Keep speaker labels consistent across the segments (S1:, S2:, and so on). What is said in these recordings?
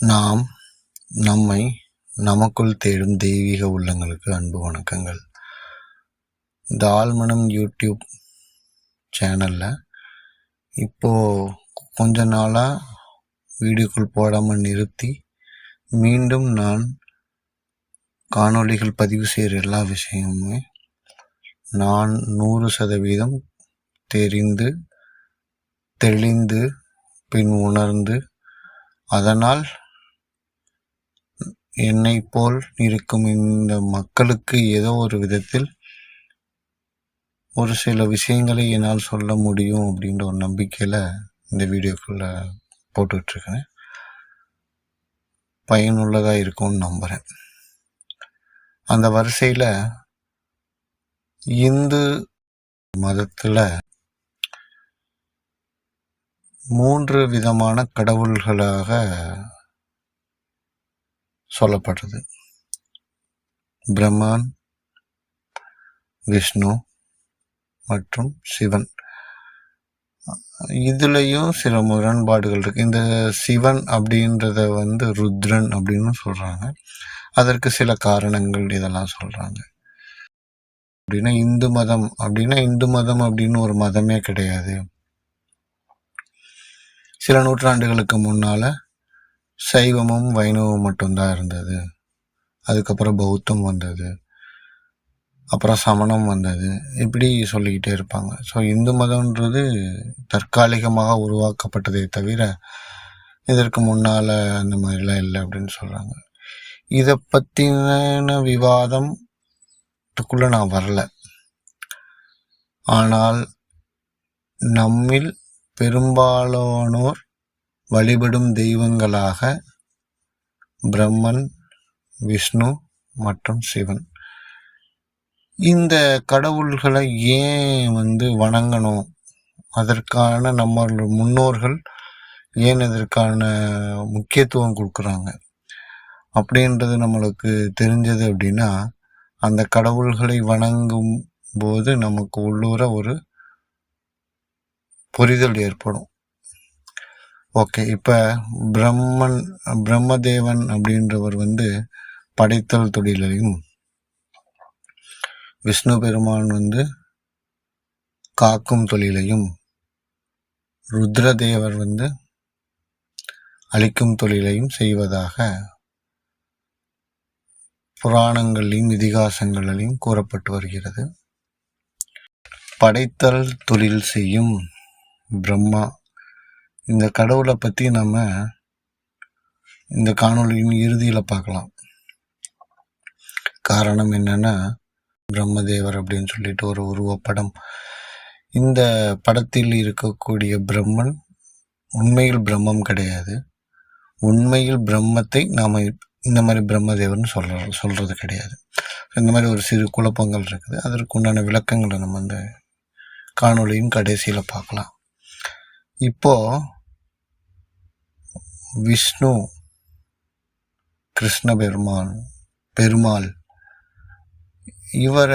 S1: நாம் நம்மை நமக்குள் தேடும் தெய்வீக உள்ளங்களுக்கு அன்பு வணக்கங்கள். இந்த ஆழ்மனம் யூடியூப் சேனலில் இப்போது கொஞ்ச நாளாக வீடியோக்கள் போடாமல் நிறுத்தி மீண்டும் நான் காணொளிகள் பதிவு செய்கிற எல்லா விஷயமுமே நான் நூறு சதவீதம் தெரிந்து தெளிந்து பின் உணர்ந்து அதனால் என்னை போல் இருக்கும் இந்த மக்களுக்கு ஏதோ ஒரு விதத்தில் ஒரு சில விஷயங்களை என்னால் சொல்ல முடியும் அப்படின்ற ஒரு நம்பிக்கையில் இந்த வீடியோக்குள்ளே போட்டுட்ருக்கேன். பயனுள்ளதாக இருக்கும்னு நம்புகிறேன் அந்த வரிசையில் இந்து மதத்தில் மூன்று விதமான கடவுள்களாக சொல்லப்படுறது பிரம்மான் விஷ்ணு மற்றும் சிவன். இதுலேயும் சில முரண்பாடுகள் இருக்கு. இந்த சிவன் அப்படின்றத வந்து ருத்ரன் அப்படின்னு சொல்கிறாங்க அதற்கு சில காரணங்கள் இதெல்லாம் சொல்கிறாங்க அப்படின்னா இந்து மதம் அப்படின்னா இந்து மதம் அப்படின்னு ஒரு மதமே கிடையாது. சில நூற்றாண்டுகளுக்கு முன்னால சைவமும் வைணவம் மட்டும்தான் இருந்தது. அதுக்கப்புறம் பௌத்தம் வந்தது. அப்புறம் சமணம் வந்தது. இப்படி சொல்லிக்கிட்டே இருப்பாங்க. ஸோ இந்து மதம்ன்றது தற்காலிகமாக உருவாக்கப்பட்டதே தவிர இதற்கு முன்னால் அந்த மாதிரிலாம் இல்லை அப்படின்னு சொல்கிறாங்க இதை பற்றின விவாதம் இதுக்குள்ளே நான் வரல. ஆனால் நம்மில் பெரும்பாலானோர் வழிபடும் தெய்வங்களாக பிரம்மன் விஷ்ணு மற்றும் சிவன். இந்த கடவுள்களை ஏன் வந்து வணங்கணும்? அதற்கான நம்ம முன்னோர்கள் ஏன் இதற்கான முக்கியத்துவம் கொடுக்குறாங்க? அப்படின்றது நம்மளுக்கு தெரிஞ்சது அப்படின்னா அந்த கடவுள்களை வணங்கும் போது நமக்கு உள்ளூர ஒரு புரிதல் ஏற்படும். ஓகே இப்போ பிரம்மன் பிரம்மதேவன் அப்படின்றவர் வந்து படைத்தல் தொழிலையும் விஷ்ணு பெருமான் வந்து காக்கும் தொழிலையும் ருத்ரதேவர் வந்து அழிக்கும் தொழிலையும் செய்வதாக புராணங்களையும் இதிகாசங்களிலையும் கூறப்பட்டு வருகிறது. படைத்தல் தொழில் செய்யும் பிரம்மா இந்த கடவுளை பற்றி நம்ம இந்த காணொலியின் இறுதியில் பார்க்கலாம். காரணம் என்னென்னா பிரம்மதேவர் அப்படின்னு சொல்லிட்டு ஒரு உருவப்படம். இந்த படத்தில் இருக்கக்கூடிய பிரம்மன் உண்மையில் பிரம்மம் கிடையாது. உண்மையில் பிரம்மத்தை நாம் இந்த மாதிரி பிரம்மதேவர்னு சொல்ற சொல்கிறது கிடையாது. இந்த மாதிரி ஒரு சிறு குழப்பங்கள் இருக்குது. அதற்கு உண்டான விளக்கங்களை நம்ம அந்த காணொலியின் கடைசியில் பார்க்கலாம். இப்போது விஷ்ணு கிருஷ்ண பெருமான் பெருமாள். இவர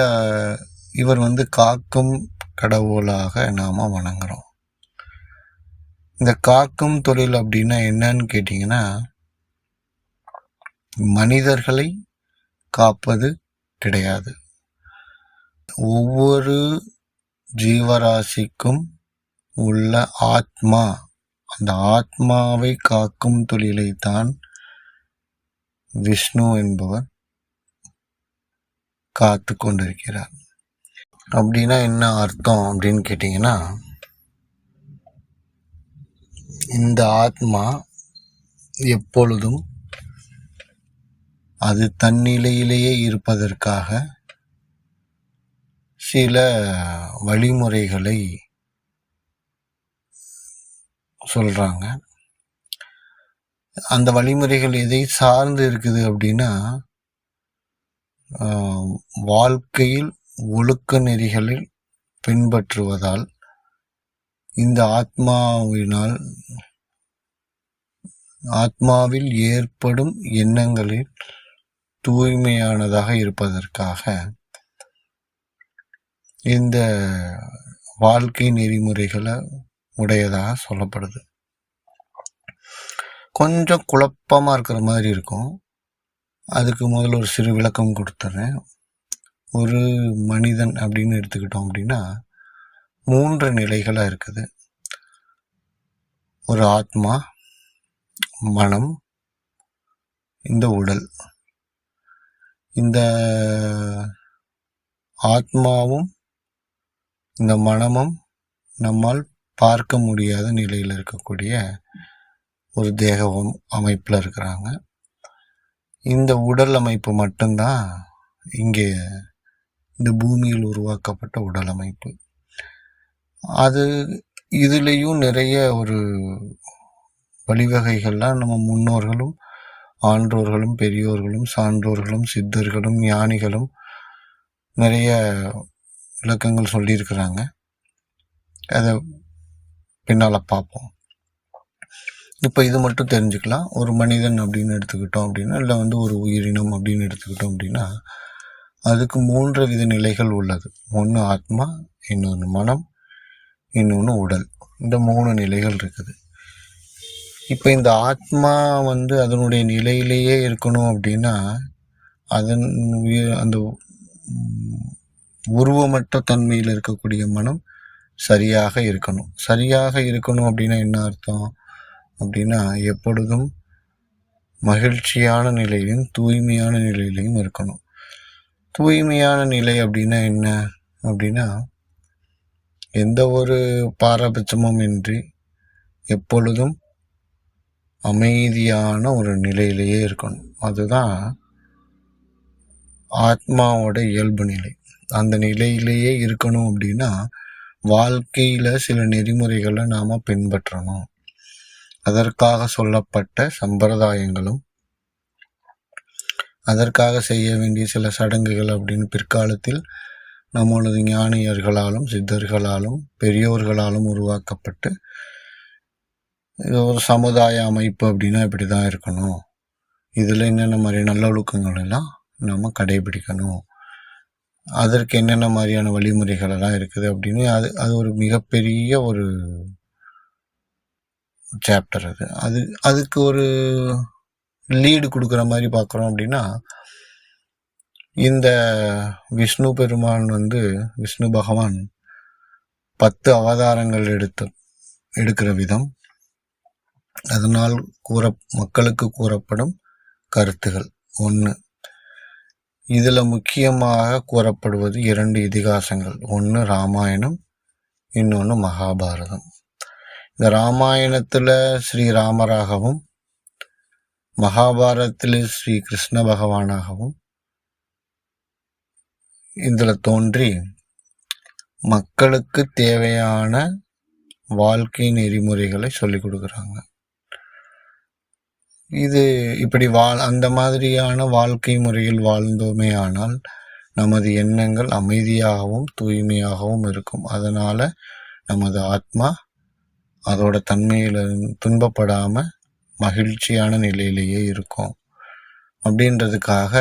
S1: இவர் வந்து காக்கும் கடவுளாக நாம வணங்குறோம். இந்த காக்கும் தொழில் அப்படின்னா என்னன்னு கேட்டிங்கன்னா மனிதர்களை காப்பது கிடையாது. ஒவ்வொரு ஜீவராசிக்கும் உள்ள ஆத்மா அந்த ஆத்மாவை காக்கும் தொழிலை தான் விஷ்ணு என்பவர் காத்து கொண்டிருக்கிறார். அப்படின்னா என்ன அர்த்தம் அப்படின்னு கேட்டிங்கன்னா இந்த ஆத்மா எப்பொழுதும் அது தன்னிலையிலேயே இருப்பதற்காக சில வழிமுறைகளை சொல்கிறாங்க அந்த வழிமுறைகள் எதை சார்ந்து இருக்குது அப்படின்னா வாழ்க்கையில் ஒழுக்க நெறிகளில் பின்பற்றுவதால் இந்த ஆத்மாவினால் ஆத்மாவில் ஏற்படும் எண்ணங்களில் தூய்மையானதாக இருப்பதற்காக இந்த வாழ்க்கை நெறிமுறைகளை உடையதாக சொல்லப்படுது. கொஞ்சம் குழப்பமாக இருக்கிற மாதிரி இருக்கும். அதுக்கு முதல்ல ஒரு சிறு விளக்கம் கொடுத்துட்றேன் ஒரு மனிதன் அப்படின்னு எடுத்துக்கிட்டோம் அப்படின்னா மூன்று நிலைகளாக இருக்குது. ஒரு ஆத்மா மனம் இந்த உடல். இந்த ஆத்மாவும் இந்த மனமும் நம்மால் பார்க்க முடியாத நிலையில் இருக்கக்கூடிய ஒரு தேக அமைப்பில் இருக்கிறாங்க. இந்த உடல் அமைப்பு மட்டும்தான் இங்கே இந்த பூமியில் உருவாக்கப்பட்ட உடல் அமைப்பு. அது இதுலேயும் நிறைய ஒரு வழிவகைகள்லாம் நம்ம முன்னோர்களும் ஆன்றோர்களும் பெரியோர்களும் சான்றோர்களும் சித்தர்களும் ஞானிகளும் நிறைய விளக்கங்கள் சொல்லியிருக்கிறாங்க. அதை பின்னால் பார்ப்போம். இப்போ இது மட்டும் தெரிஞ்சுக்கலாம். ஒரு மனிதன் அப்படின்னு எடுத்துக்கிட்டோம் அப்படின்னா இல்லை வந்து ஒரு உயிரினம் அப்படின்னு எடுத்துக்கிட்டோம் அப்படின்னா அதுக்கு மூன்று வித நிலைகள் உள்ளது. ஒன்று ஆத்மா இன்னொன்று மனம் இன்னொன்று உடல். இந்த மூணு நிலைகள் இருக்குது. இப்போ இந்த ஆத்மா வந்து அதனுடைய நிலையிலேயே இருக்கணும் அப்படின்னா அதன் அந்த உருவமற்ற தன்மையில் இருக்கக்கூடிய மனம் சரியாக இருக்கணும். சரியாக இருக்கணும் அப்படின்னா என்ன அர்த்தம்? அப்படின்னா எப்பொழுதும் மகிழ்ச்சியான நிலையிலும் தூய்மையான நிலையிலையும் இருக்கணும். தூய்மையான நிலை அப்படின்னா என்ன? அப்படின்னா எந்த ஒரு பாரபட்சமும் இன்றி எப்பொழுதும் அமைதியான ஒரு நிலையிலேயே இருக்கணும். அதுதான் ஆத்மாவோட இயல்பு நிலை. அந்த நிலையிலேயே இருக்கணும் அப்படின்னா வாழ்க்கையில் சில நெறிமுறைகளை நாம் பின்பற்றணும். அதற்காக சொல்லப்பட்ட சம்பிரதாயங்களும் அதற்காக செய்ய வேண்டிய சில சடங்குகள் அப்படின்னு பிற்காலத்தில் நம்மளது ஞானியர்களாலும் சித்தர்களாலும் பெரியோர்களாலும் உருவாக்கப்பட்டு இது ஒரு சமுதாய அமைப்பு அப்படின்னா இப்படி தான் இருக்கணும். இதில் என்னென்ன மாதிரி நல்லொழுக்கங்கள் எல்லாம் நம்ம கடைபிடிக்கணும். அதற்கு என்னென்ன மாதிரியான வழிமுறைகள் எல்லாம் இருக்குது அப்படின்னு அது அது ஒரு மிகப்பெரிய ஒரு சாப்டர் அது. அது அதுக்கு ஒரு லீடு கொடுக்குற மாதிரி பார்க்குறோம் அப்படின்னா இந்த விஷ்ணு பெருமான் வந்து விஷ்ணு பகவான் பத்து அவதாரங்கள் எடுத்து எடுக்கிற விதம். அதனால் கூற மக்களுக்கு கூறப்படும் கருத்துகள். ஒன்று இதில் முக்கியமாக கூறப்படுவது இரண்டு இதிகாசங்கள். ஒன்று ராமாயணம் இன்னொன்று மகாபாரதம். இந்த ராமாயணத்தில் ஸ்ரீராமராகவும் மகாபாரதத்தில் ஸ்ரீ கிருஷ்ண பகவானாகவும் இதில் தோன்றி மக்களுக்கு தேவையான வாழ்க்கை நெறிமுறைகளை சொல்லிக் கொடுக்குறாங்க. இது இப்படி வாழ் அந்த மாதிரியான வாழ்க்கை முறையில் வாழ்ந்தோமே ஆனால் நமது எண்ணங்கள் அமைதியாகவும் தூய்மையாகவும் இருக்கும். அதனால் நமது ஆத்மா அதோட தன்மையில் துன்பப்படாமல் மகிழ்ச்சியான நிலையிலேயே இருக்கும். அப்படின்றதுக்காக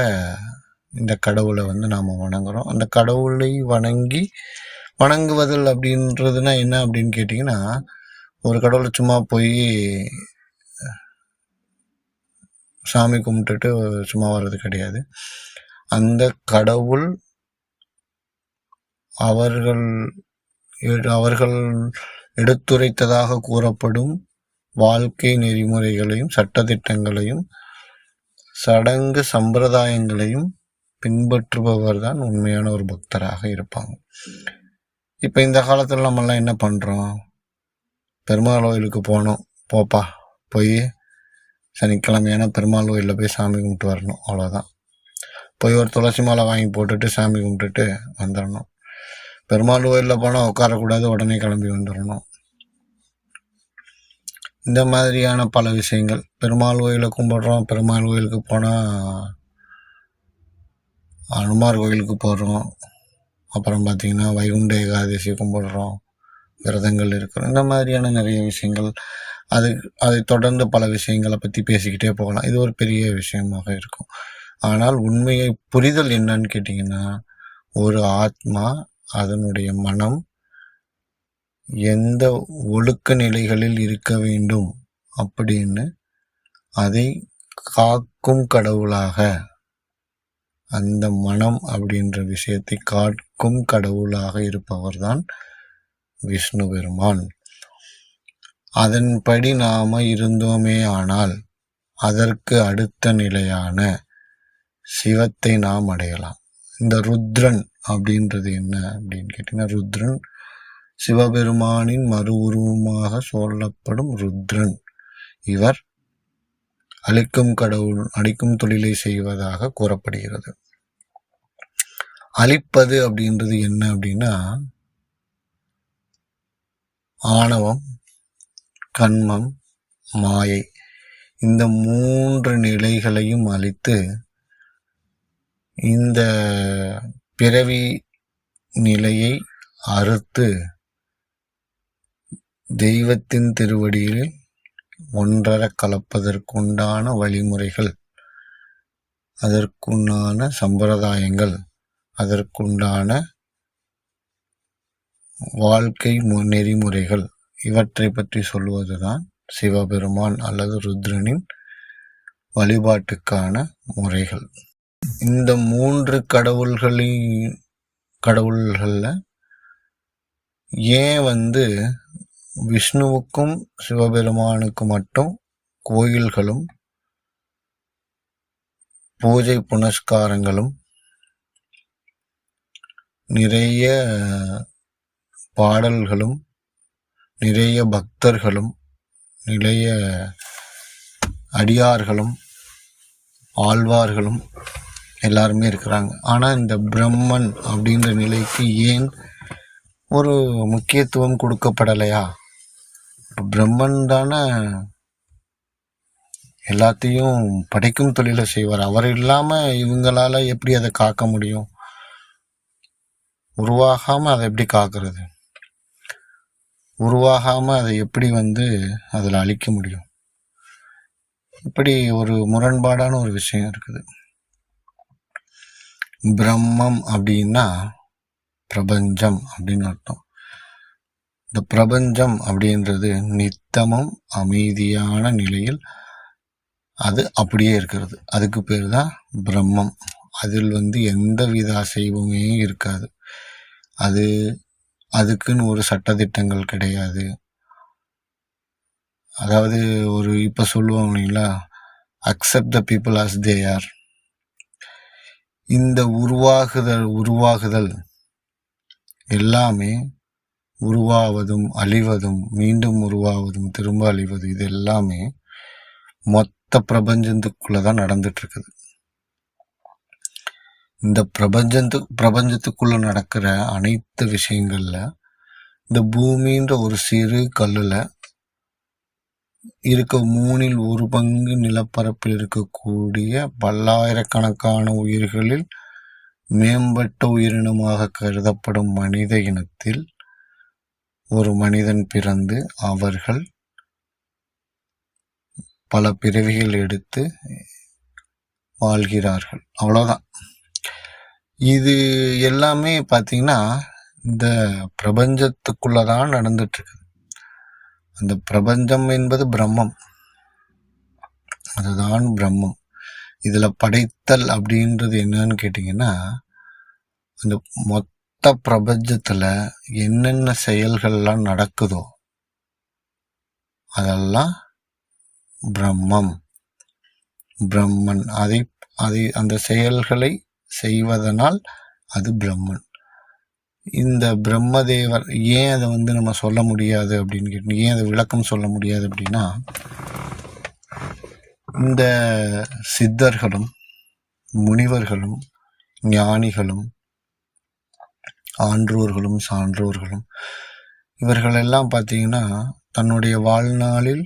S1: இந்த கடவுளை வந்து நாம் வணங்குறோம். அந்த கடவுளை வணங்கி வணங்குவதல் அப்படின்றதுனா என்ன அப்படின்னு கேட்டிங்கன்னா ஒரு கடவுளை சும்மா போய் சாமி கும்பிட்டுட்டு சும்மா வர்றது கிடையாது. அந்த கடவுள் அவர்கள் அவர்கள் எடுத்துரைத்ததாக கூறப்படும் வாழ்க்கை நெறிமுறைகளையும் சட்டத்திட்டங்களையும் சடங்கு சம்பிரதாயங்களையும் பின்பற்றுபவர் தான் உண்மையான ஒரு பக்தராக இருப்பாங்க. இப்போ இந்த காலத்தில் நம்மெல்லாம் என்ன பண்ணுறோம் பெருமாள் கோயிலுக்கு போனோம். போப்பா போய் சனிக்கிழமையான பெருமாள் கோயிலில் போய் சாமி கும்பிட்டு வரணும் அவ்வளோதான் போய் ஒரு துளசி மாலை வாங்கி போட்டுட்டு சாமி கும்பிட்டுட்டு வந்துடணும் பெருமாள் கோயிலில் போனால் உட்காரக்கூடாது உடனே கிளம்பி வந்துடணும் இந்த மாதிரியான பல விஷயங்கள். பெருமாள் கோயிலை கும்பிட்றோம் பெருமாள் கோயிலுக்கு போனால் அனுமார் கோயிலுக்கு போகிறோம் அப்புறம் பார்த்திங்கன்னா வைகுண்ட ஏகாதசி கும்பிடுறோம் விரதங்கள் இருக்கிறோம். இந்த மாதிரியான நிறைய விஷயங்கள். அது அதை தொடர்ந்து பல விஷயங்களை பற்றி பேசிக்கிட்டே போகலாம். இது ஒரு பெரிய விஷயமாக இருக்கும். ஆனால் உண்மையை புரிதல் என்னன்னு கேட்டிங்கன்னா ஒரு ஆத்மா அதனுடைய மனம் எந்த ஒழுக்க நிலைகளில் இருக்க வேண்டும் அப்படின்னு அதை காக்கும் கடவுளாக அந்த மனம் அப்படின்ற விஷயத்தை காக்கும் கடவுளாக இருப்பவர்தான் விஷ்ணு பெருமான். அதன்படி நாம இருந்தோமே ஆனால் அதற்கு அடுத்த நிலையான சிவத்தை நாம் அடையலாம். இந்த ருத்ரன் அப்படின்றது என்ன அப்படின்னு கேட்டீங்கன்னா ருத்ரன் சிவபெருமானின் மறு உருவமாக சொல்லப்படும் ருத்ரன். இவர் அழிக்கும் கடவுள் அழிக்கும் தொழிலை செய்வதாக கூறப்படுகிறது. அழிப்பது அப்படின்றது என்ன அப்படின்னா ஆணவம் கண்மம் மாயை இந்த மூன்று நிலைகளையும் அழித்து இந்த பிறவி நிலையை அறுத்து தெய்வத்தின் திருவடியில் ஒன்றர கலப்பதற்குண்டான வழிமுறைகள் அதற்குண்டான சம்பிரதாயங்கள் அதற்குண்டான வாழ்க்கை நெறிமுறைகள். இவற்றை பற்றி சொல்வதுதான் சிவபெருமான் அல்லது ருத்ரனின் வழிபாட்டுக்கான முறைகள். இந்த மூன்று கடவுள்களின் கடவுள்களில் ஏன் வந்து விஷ்ணுவுக்கும் சிவபெருமானுக்கும் மட்டும் கோயில்களும் பூஜை புனஸ்காரங்களும் நிறைய பாடல்களும் நிறைய பக்தர்களும் நிறைய அடியார்களும் ஆழ்வார்களும் எல்லாருமே இருக்கிறாங்க. ஆனால் இந்த பிரம்மன் அப்படின்ற நிலைக்கு ஏன் ஒரு முக்கியத்துவம் கொடுக்கப்படலையா? பிரம்மன் தானே எல்லாத்தையும் படைக்கும் தொழிலை செய்வார். அவர் இல்லாமல் இவங்களால எப்படி அதை காக்க முடியும்? உருவாகாமல் அதை எப்படி காக்கிறது? உருவாகாமல் அதை எப்படி வந்து அதில் அழிக்க முடியும்? இப்படி ஒரு முரண்பாடான ஒரு விஷயம் இருக்குது. பிரம்மம் அப்படின்னா பிரபஞ்சம் அப்படின்னு அர்த்தம். இந்த பிரபஞ்சம் அப்படின்றது நித்தமும் அமைதியான நிலையில் அது அப்படியே இருக்கிறது. அதுக்கு பேர் தான் பிரம்மம். அதில் வந்து எந்த வித அசைவுமே இருக்காது. அது அதுக்குன்னு ஒரு சட்டத்திட்டங்கள் கிடையாது. அதாவது ஒரு இப்போ சொல்லுவோம் இல்லைங்களா? Accept the people as they are இந்த உருவாகுதல் உருவாகுதல் எல்லாமே உருவாவதும் அழிவதும் மீண்டும் உருவாவதும் திரும்ப அழிவது இது எல்லாமே மொத்த பிரபஞ்சத்துக்குள்ளே தான் நடந்துட்டு இருக்குது. இந்த பிரபஞ்சத்து பிரபஞ்சத்துக்குள்ள நடக்கிற அனைத்து விஷயங்கள்ல இந்த பூமின்ற ஒரு சிறு கல்லுல இருக்க மூணில் ஒரு பங்கு நிலப்பரப்பில் இருக்கக்கூடிய பல்லாயிரக்கணக்கான உயிர்களில் மேம்பட்ட உயிரினமாக கருதப்படும் மனித இனத்தில் ஒரு மனிதன் பிறந்து அவர்கள் பல பிறவிகள் எடுத்து வாழ்கிறார்கள். அவ்வளோதான் இது எல்லாமே பார்த்தீங்கன்னா இந்த பிரபஞ்சத்துக்குள்ளதான் தான் இருக்குது அந்த பிரபஞ்சம் என்பது பிரம்மம். அதுதான் பிரம்மம். இதில் படைத்தல் அப்படின்றது என்னன்னு கேட்டிங்கன்னா அந்த மொத்த பிரபஞ்சத்தில் என்னென்ன செயல்கள்லாம் நடக்குதோ அதெல்லாம் பிரம்மம். பிரம்மன். அதை அதை அந்த செயல்களை செய்வதனால் அது பிரம்மன். இந்த பிரம்மதேவர் ஏன் அதை வந்து நம்ம சொல்ல முடியாது அப்படின்னு கேட்டு ஏன் அதை விளக்கம் சொல்ல முடியாது அப்படின்னா இந்த சித்தர்களும் முனிவர்களும் ஞானிகளும் ஆன்றோர்களும் சான்றோர்களும் இவர்களெல்லாம் பார்த்தீங்கன்னா தன்னுடைய வாழ்நாளில்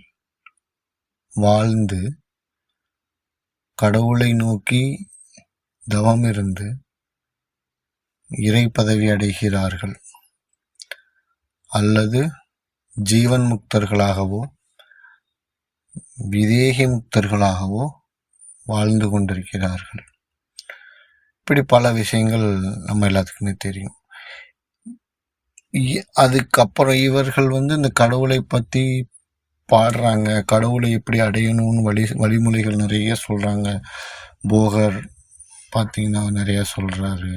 S1: வாழ்ந்து கடவுளை நோக்கி தவம் இருந்து இறை பதவி அடைகிறார்கள். அல்லது ஜீவன் முக்தர்களாகவோ விதேகி முக்தர்களாகவோ வாழ்ந்து கொண்டிருக்கிறார்கள். இப்படி பல விஷயங்கள் நம்ம எல்லாத்துக்குமே தெரியும். அதுக்கப்புறம் இவர்கள் வந்து இந்த கடவுளை பற்றி பாடுறாங்க கடவுளை எப்படி அடையணும்னு வழி வழிமுறைகள் நிறைய சொல்கிறாங்க போகர் பார்த்தீங்கன்னா நிறையா சொல்கிறாரு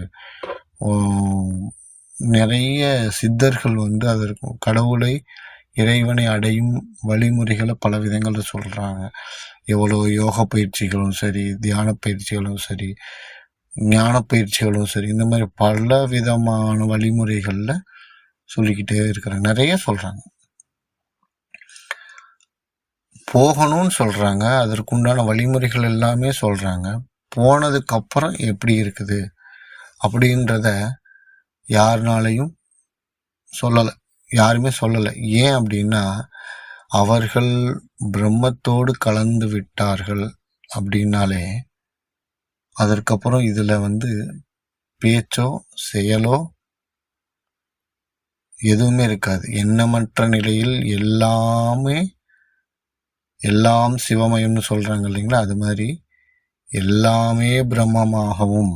S1: நிறைய சித்தர்கள் வந்து அதற்கு கடவுளை இறைவனை அடையும் வழிமுறைகளை பல விதங்களில் சொல்கிறாங்க எவ்வளோ யோக பயிற்சிகளும் சரி தியான பயிற்சிகளும் சரி ஞான பயிற்சிகளும் சரி இந்த மாதிரி பல விதமான வழிமுறைகளில் சொல்லிக்கிட்டே இருக்கிறாங்க. நிறைய சொல்கிறாங்க போகணும்னு சொல்கிறாங்க அதற்குண்டான வழிமுறைகள் எல்லாமே சொல்கிறாங்க போனதுக்கப்புறம் எப்படி இருக்குது அப்படின்றத யாருனாலையும் சொல்லலை. யாருமே சொல்லலை. ஏன் அப்படின்னா அவர்கள் பிரம்மத்தோடு கலந்து விட்டார்கள் அப்படின்னாலே அதற்கப்புறம் இதில் வந்து பேச்சோ செயலோ எதுவுமே இருக்காது. எண்ணமற்ற நிலையில் எல்லாமே எல்லாம் சிவமயம்னு சொல்கிறாங்க இல்லைங்களா? அது மாதிரி எல்லாமே பிரம்மமாகவும்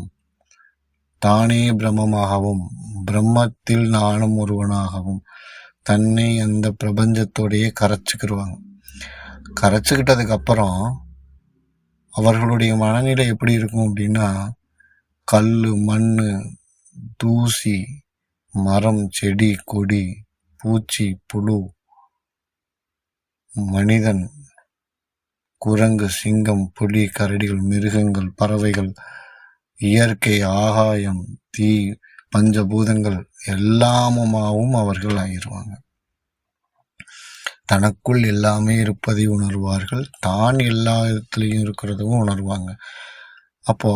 S1: தானே பிரம்மமாகவும் பிரம்மத்தில் நானும் ஒருவனாகவும் தன்னை அந்த பிரபஞ்சத்தோடையே கரைச்சிக்கிடுவாங்க கரைச்சிக்கிட்டதுக்கு அப்புறம் அவர்களுடைய மனநிலை எப்படி இருக்கும் அப்படின்னா கல் மண் தூசி மரம் செடி கொடி பூச்சி புழு மனிதன் குரங்கு சிங்கம் புலி கரடிகள் மிருகங்கள் பறவைகள் இயற்கை ஆகாயம் தீ பஞ்சபூதங்கள் எல்லாமுமாவும் அவர்கள் ஆகிடுவாங்க தனக்குள் எல்லாமே இருப்பதை உணர்வார்கள். தான் எல்லா இடத்துலையும் இருக்கிறதும் உணர்வாங்க. அப்போ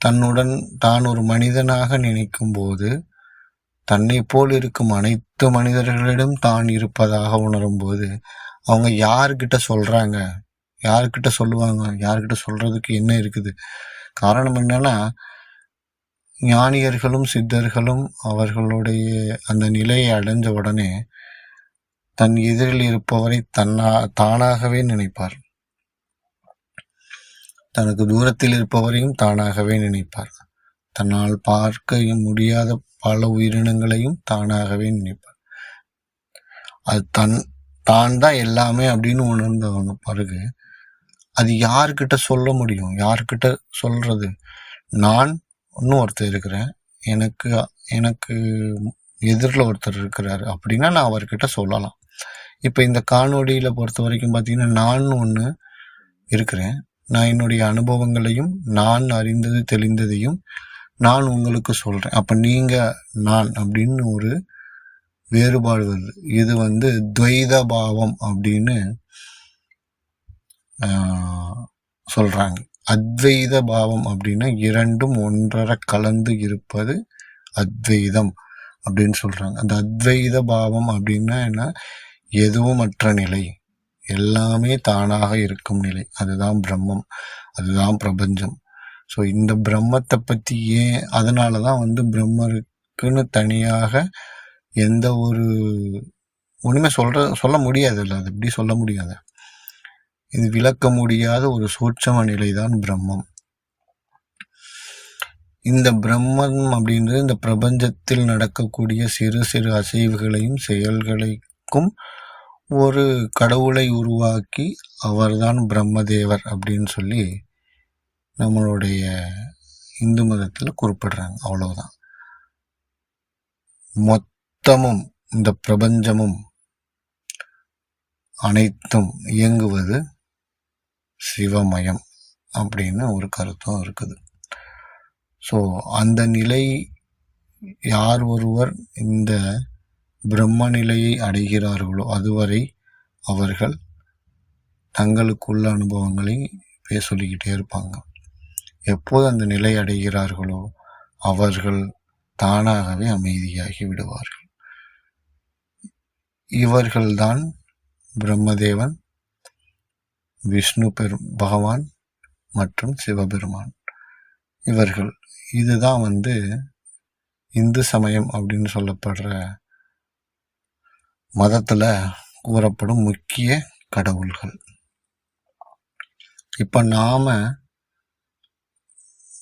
S1: தன்னுடன் தான் ஒரு மனிதனாக நினைக்கும் போது தன்னை போல் இருக்கும் அனைத்து மனிதர்களிடம் தான் இருப்பதாக உணரும் போது அவங்க யாருக்கிட்ட சொல்கிறாங்க யாருக்கிட்ட சொல்லுவாங்க? யாருக்கிட்ட சொல்கிறதுக்கு என்ன இருக்குது? காரணம் என்னன்னா ஞானியர்களும் சித்தர்களும் அவர்களுடைய அந்த நிலையை அடைஞ்ச உடனே தன் எதிரில் இருப்பவரை தன்னா தானாகவே நினைப்பார். தனக்கு தூரத்தில் இருப்பவரையும் தானாகவே நினைப்பார். தன்னால் பார்க்க முடியாத பல உயிரினங்களையும் தானாகவே நினைப்பார். அது தன் தான் தான் எல்லாமே அப்படின்னு உணர்ந்த பிறகு அது யாருக்கிட்ட சொல்ல முடியும்? யாருக்கிட்ட சொல்றது? நான் இன்னும் ஒருத்தர் இருக்கிறேன். எனக்கு எனக்கு எதிரில் ஒருத்தர் இருக்கிறாரு அப்படின்னா நான் அவர்கிட்ட சொல்லலாம். இப்போ இந்த காணொலியில் பொறுத்த வரைக்கும் பார்த்தீங்கன்னா நான் ஒன்று இருக்கிறேன். நான் என்னுடைய அனுபவங்களையும் நான் அறிந்தது தெளிந்ததையும் நான் உங்களுக்கு சொல்கிறேன் அப்போ நீங்கள் நான் அப்படின்னு ஒரு வேறுபாடு வருது இது வந்து துவைத பாவம் அப்படின்னு சொல்கிறாங்க அத்வைத பாவம் அப்படின்னா இரண்டும் ஒன்றரை கலந்து இருப்பது அத்வைதம் அப்படின்னு சொல்கிறாங்க அந்த அத்வைத பாவம் அப்படின்னா என்ன? எதுவும் மற்ற நிலை. எல்லாமே தானாக இருக்கும் நிலை. அதுதான் பிரம்மம். அதுதான் பிரபஞ்சம். ஸோ இந்த பிரம்மத்தை பற்றி ஏன் அதனால தான் வந்து பிரம்மருக்குன்னு தனியாக எந்த ஒரு ஒன்றுமே சொல்கிற சொல்ல முடியாது இல்லை அது எப்படி சொல்ல முடியாது இது விளக்க முடியாத ஒரு சூட்சம நிலைதான் பிரம்மம். இந்த பிரம்மம் அப்படின்றது இந்த பிரபஞ்சத்தில் நடக்கக்கூடிய சிறு சிறு அசைவுகளையும் செயல்களுக்கும் ஒரு கடவுளை உருவாக்கி அவர்தான் பிரம்மதேவர் அப்படின்னு சொல்லி நம்மளுடைய இந்து மதத்தில் குறிப்பிடுறாங்க. அவ்வளவுதான். மொத்தமும் இந்த பிரபஞ்சமும் அனைத்தும் இயங்குவது சிவமயம் அப்படின்னு ஒரு கருத்தும் இருக்குது. ஸோ அந்த நிலை யார் ஒருவர் இந்த பிரம்ம நிலையை அடைகிறார்களோ அதுவரை அவர்கள் தங்களுக்குள்ள அனுபவங்களை பேச சொல்லிக்கிட்டே இருப்பாங்க. எப்போது அந்த நிலை அடைகிறார்களோ அவர்கள் தானாகவே அமைதியாகி விடுவார்கள். இவர்கள்தான் பிரம்மதேவன் விஷ்ணு பெரு பகவான் மற்றும் சிவபெருமான். இவர்கள் இதுதான் வந்து இந்து சமயம் அப்படின்னு சொல்லப்படுற மதத்தில் கூறப்படும் முக்கிய கடவுள்கள். இப்போ நாம்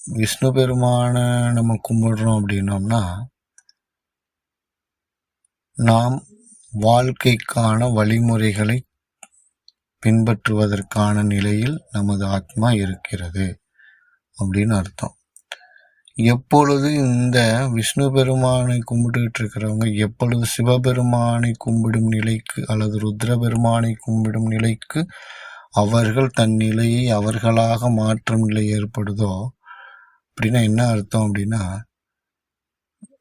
S1: விஷ்ணு பெருமானை நம்ம கும்பிடுறோம் அப்படின்னோம்னா நாம் வாழ்க்கைக்கான வழிமுறைகளை பின்பற்றுவதற்கான நிலையில் நமது ஆத்மா இருக்கிறது அப்படின்னு அர்த்தம். எப்பொழுது இந்த விஷ்ணு பெருமானை கும்பிட்டுக்கிட்டு இருக்கிறவங்க எப்பொழுது சிவபெருமானை கும்பிடும் நிலைக்கு அல்லது ருத்ர பெருமானை கும்பிடும் நிலைக்கு அவர்கள் தன் நிலையை அவர்களாக மாற்றும் நிலை ஏற்படுதோ அப்படின்னா என்ன அர்த்தம் அப்படின்னா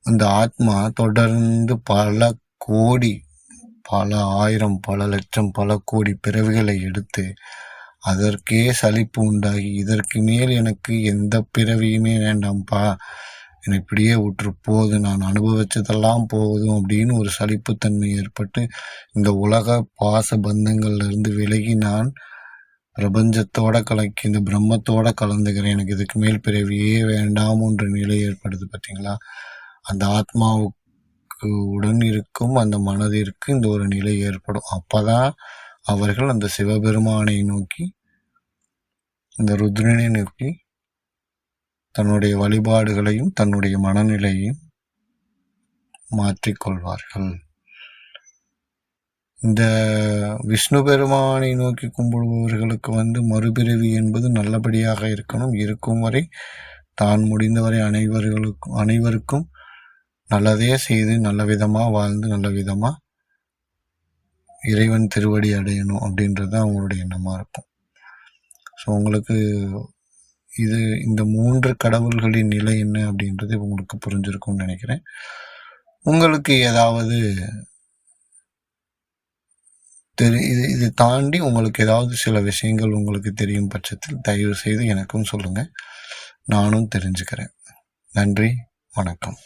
S1: அந்த ஆத்மா தொடர்ந்து பல கோடி பல ஆயிரம் பல லட்சம் பல கோடி பிறவிகளை எடுத்து அதற்கே சலிப்பு உண்டாகி இதற்கு மேல் எனக்கு எந்த பிறவியுமே வேண்டாம்ப்பா என்னை இப்படியே விட்டுரு போகுது நான் அனுபவிச்சதெல்லாம் போகுதும் அப்படின்னு ஒரு சலிப்புத்தன்மை ஏற்பட்டு இந்த உலக பாச பந்தங்கள்லேருந்து விலகி நான் பிரபஞ்சத்தோட கலக்கி இந்த பிரம்மத்தோட கலந்துக்கிறேன். எனக்கு இதுக்கு மேல் பிறவியே வேண்டாம்ன்ற நிலை ஏற்படுது பார்த்தீங்களா அந்த ஆத்மாவுக்கு உடன் இருக்கும் அந்த மனதிற்கு இந்த ஒரு நிலை ஏற்படும். அப்பதான் அவர்கள் அந்த சிவபெருமானை நோக்கி இந்த ருத்ரனை நோக்கி தன்னுடைய வழிபாடுகளையும் தன்னுடைய மனநிலையையும் மாற்றிக்கொள்வார்கள். இந்த விஷ்ணு பெருமானை நோக்கி கும்பிடுபவர்களுக்கு வந்து மறுபிறவி என்பது நல்லபடியாக இருக்கணும். இருக்கும் வரை தான் முடிந்தவரை அனைவர்களுக்கும் அனைவருக்கும் நல்லதே செய்து நல்ல விதமாக வாழ்ந்து நல்ல விதமாக இறைவன் திருவடி அடையணும் அப்படின்றது தான் அவங்களுடைய எண்ணமாக இருக்கும். ஸோ உங்களுக்கு இது இந்த மூன்று கடவுள்களின் நிலை என்ன அப்படின்றது உங்களுக்கு புரிஞ்சிருக்கும்னு நினைக்கிறேன். உங்களுக்கு ஏதாவது தெரி இது இது தாண்டி உங்களுக்கு ஏதாவது சில விஷயங்கள் உங்களுக்கு தெரியும் பட்சத்தில் தயவு செய்து எனக்கும் சொல்லுங்கள் நானும் தெரிஞ்சுக்கிறேன். நன்றி வணக்கம்.